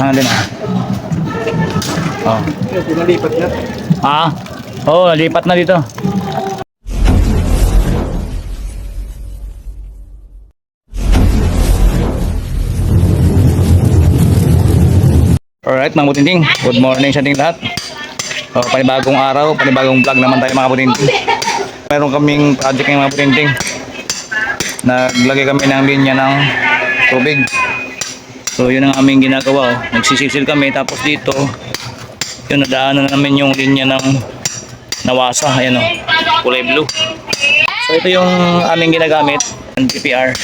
buksan natin ah. Oh. Pinalipat na. Ah? Oo, oh, lipat na dito. Alright mga butinting, good morning sa ating lahat. So, panibagong araw, panibagong vlog naman tayo mga butinting. Meron kaming project ng mga butinting. Naglagay kami ng linya ng tubig. So yun ang aming ginagawa. Oh. Nagsisisil kami tapos dito, yun nadaanan na namin yung linya ng nawasa. Ayan o, kulay blue. So ito yung aming ginagamit, ng PPR.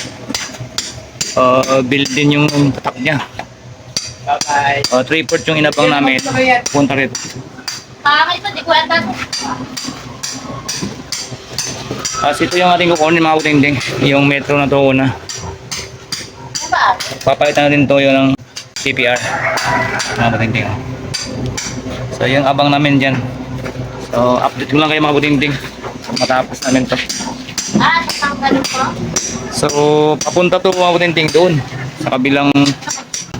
Uh, build din yung tatak niya. Bye-bye. Uh, 3 port yung inabang namin. Punta rito. Pakakay pa, di kwenta. Kasi ito yung ating kukunin mga kutingting. Yung metro na to una. Papalitan natin to yung ng PPR. Mga kutingting. So yung abang namin dyan. So update ko lang kayo mga kutingting. Matapos namin to. Ah, tatanggalin ko. So papunta to mga kutingting doon. Sa kabilang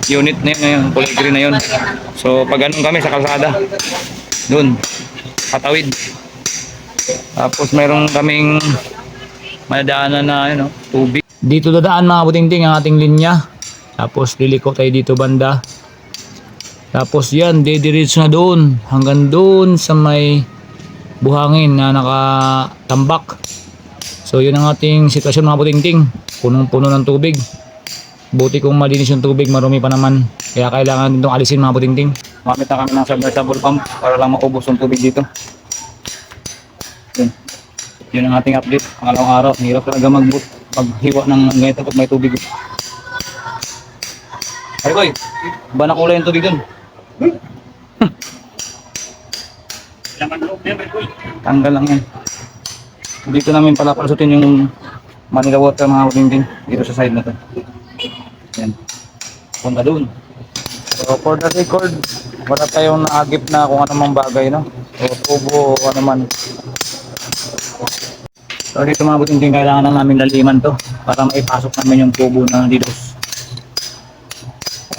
unit na yun, yung kulay green na yun. So pag ganun kami sa kalsada. Doon. Patawid. Tapos meron kaming madadaanan na ano, tubig. Dito dadaan mga butingting ang ating linya. Tapos liliko tayo dito banda. Tapos yan, dediretso na doon. Hanggang doon sa may buhangin na nakatambak. So yun ang ating sitwasyon mga butingting. Punong-puno ng tubig. Buti kung malinis yung tubig, marumi pa naman. Kaya kailangan din itong alisin mga butingting. Mamit na kami ng submersible pump para lang maubos yung tubig dito. Yun. Yun ang ating update. Pangalawang araw. Hirap talaga mag maghiwa ng ganito pag may tubig. Ay, boy. Ba na kulay yung tubig dun? Loob may boy. Tanggal lang yan. Dito namin pala palusutin yung Manila water mga kutingting dito sa side na to. Yan. Punta doon. So for the record, wala tayong naagip na kung anumang bagay, no? O tubo o ano man. So dito mga kutingting kailangan na namin laliman to para maipasok namin yung tubo dito.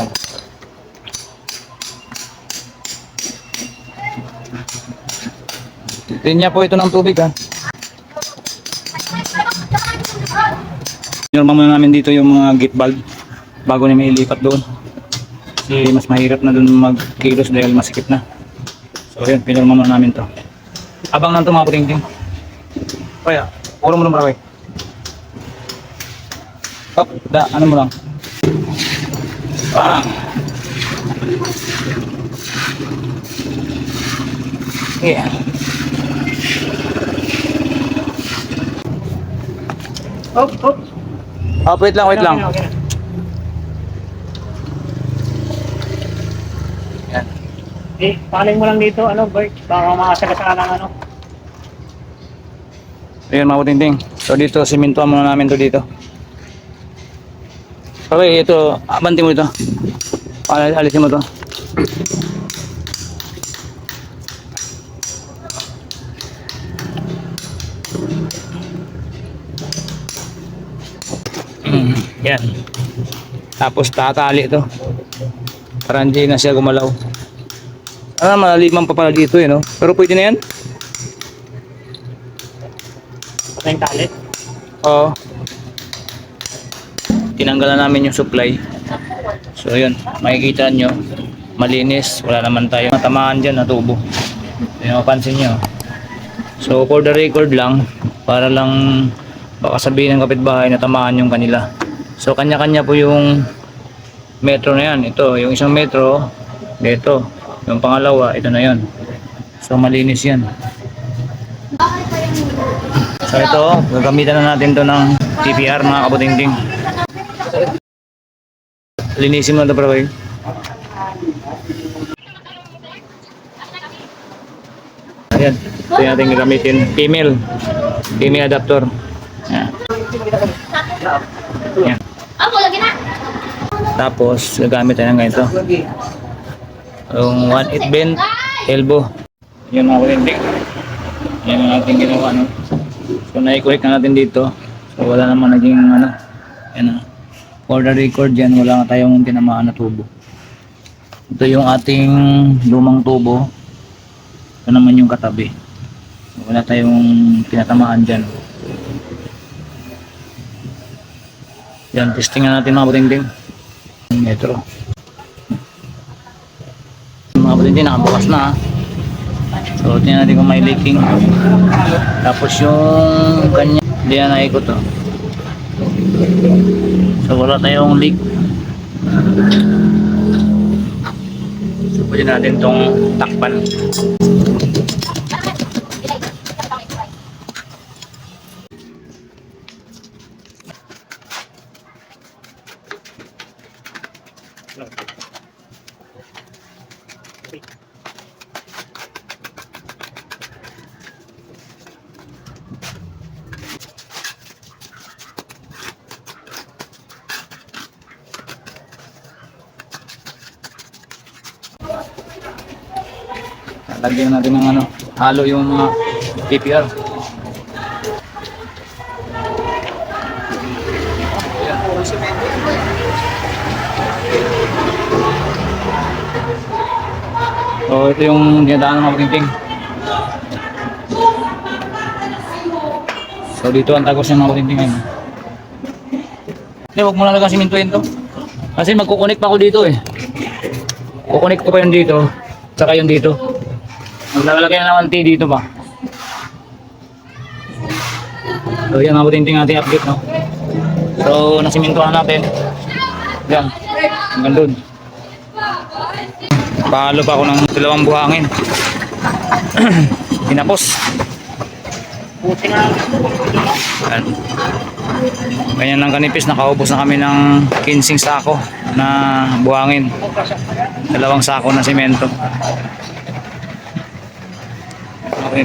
Yan. Linya po ito ng tubig ha. Normal muna namin dito yung mga gate valve bago na may ilipat doon. Kasi mas mahirap na doon magkilos dahil masikip na. So yun, pinurma muna namin to. Abang nang mga puting-ting. Kaya, puro mo lang maraway. Up, da, ano mo lang. Ah. Yeah. Hop, hop. Oh, wait lang, wait lang. Okay okay. Yan. Eh, paling mo lang dito, ano, Bert? Baka makasagasaan ng ano. Ayun mga puting-ting. So dito, simintuan muna namin to dito. Okay, ito, abanti mo ito. Al alisin mo to. Yan. Tapos tatali ito. Para hindi na siya gumalaw. Ah, malaliman pa pala dito eh, no? Pero pwede na yan? Patay yung tali. Oo. Tinanggalan namin yung supply. So yun, makikita nyo, malinis, wala naman tayo matamaan dyan na tubo. Yung mapansin nyo. So for the record lang, para lang baka sabihin ng kapitbahay na tamaan yung kanila. So kanya-kanya po yung metro na yan. Ito, yung isang metro, dito. Yung pangalawa, ito na yon. So malinis yan. So ito, gagamitan na natin to ng TPR mga kabutingting. Linisin mo na ito, bro. eh. Ayan, ito yung ating gagamitin. Female. Female adapter. Ayan. Ayan. Tapos, gagamit tayo ng ganito. Yung 1-8 bend, elbow. Yun mga kulindik. Yan ang ating ginawa. No? Naikulik na natin dito. So, wala naman naging ano. Yan na. The record yan, wala nga tayong tinamaan na tubo. Ito yung ating lumang tubo. Ito naman yung katabi. Wala tayong pinatamaan dyan. Yan, testingan natin mga batinding. Metro. Mga batinding, nakabukas na ha. So, tingnan natin kung may leaking. Tapos yung kanya, hindi na naikot oh. So, wala tayong leak. So, pwede natin tong takpan. Lagyan natin ng ano, halo yung mga PPR. So ito yung dinadaan ng mga patinting. So dito ang tagos ng mga patinting ngayon. Hindi, huwag mo lang simintuin to. Kasi magkukunik pa ako dito eh. Kukunik ko pa yun dito. Tsaka yun dito. Maglalagay na naman T dito ba? So yan, mabuting ting ating update no. So nasimintuhan natin. Yan. Hanggang doon. Pahalo pa ako ng dalawang buhangin. Tinapos. Buti nga. Yan. Ganyan lang kanipis, nakaubos na kami ng 15 sako na buhangin. Dalawang sako na semento. Okay,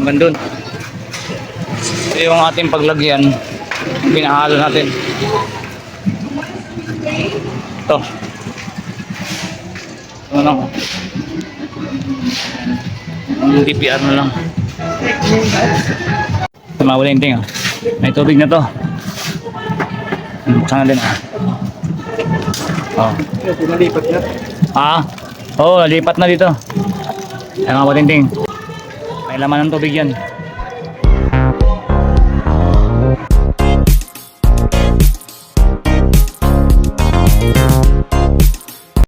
Hanggang dun. Ito yung ating paglagyan. Pinahalo natin. Ito. Ito na lang. Ang DPR na lang. Ito mga walinting ah. May tubig na to. Buksan natin ah. Oh. Lumalipat na. Ah? Oo, oh, lipat na dito. Ay mga walinting. May laman ng tubig yan.